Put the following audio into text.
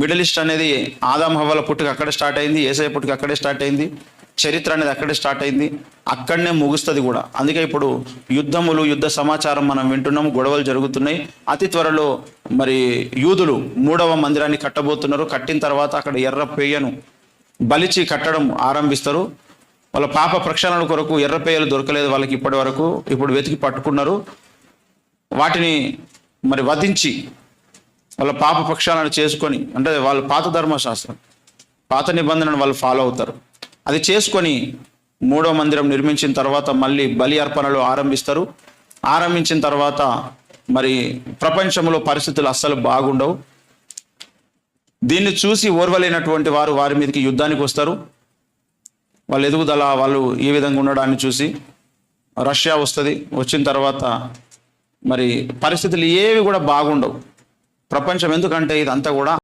Middle east అనేది ఆదాం హవ్వల పుట్టుక అక్కడే స్టార్ట్ అయింది ఏసఐ పుట్టుక అక్కడే స్టార్ట్ అయింది చరిత్ర అనేది అక్కడే స్టార్ట్ అయింది అక్కడనే ముగుస్తుంది కూడా. అందుకే ఇప్పుడు యుద్ధములు యుద్ధ సమాచారం మనం వింటున్నాము గొడవలు జరుగుతున్నాయి. అతి త్వరలో మరి యూదులు మూడవ మందిరాన్ని కట్టబోతున్నారు. కట్టిన తర్వాత అక్కడ ఎర్ర పేయను బలిచి కట్టడం ఆరంభిస్తారు. వాళ్ళ పాప ప్రక్షాళన కొరకు ఎర్ర పేయలు దొరకలేదు వాళ్ళకి ఇప్పటి వరకు. ఇప్పుడు వెతికి పట్టుకున్నారు. వాటిని మరి వధించి వాళ్ళ పాప పక్షాలను చేసుకొని అంటే వాళ్ళ పాత ధర్మశాస్త్రం పాత నిబంధనను వాళ్ళు ఫాలో అవుతారు. అది చేసుకొని మూడో మందిరం నిర్మించిన తర్వాత మళ్ళీ బలి అర్పణలు ఆరంభిస్తారు. ఆరంభించిన తర్వాత మరి ప్రపంచంలో పరిస్థితులు అస్సలు బాగుండవు. దీన్ని చూసి ఓర్వలేనటువంటి వారు వారి మీదకి యుద్ధానికి వస్తారు. వాళ్ళ ఎదుగుదల వాళ్ళు ఏ విధంగా ఉండడాన్ని చూసి రష్యా వస్తుంది. వచ్చిన తర్వాత మరి పరిస్థితులు ఏవి కూడా బాగుండవు. ప్రపంచం ఎందుకంటే ఇదంతా కూడా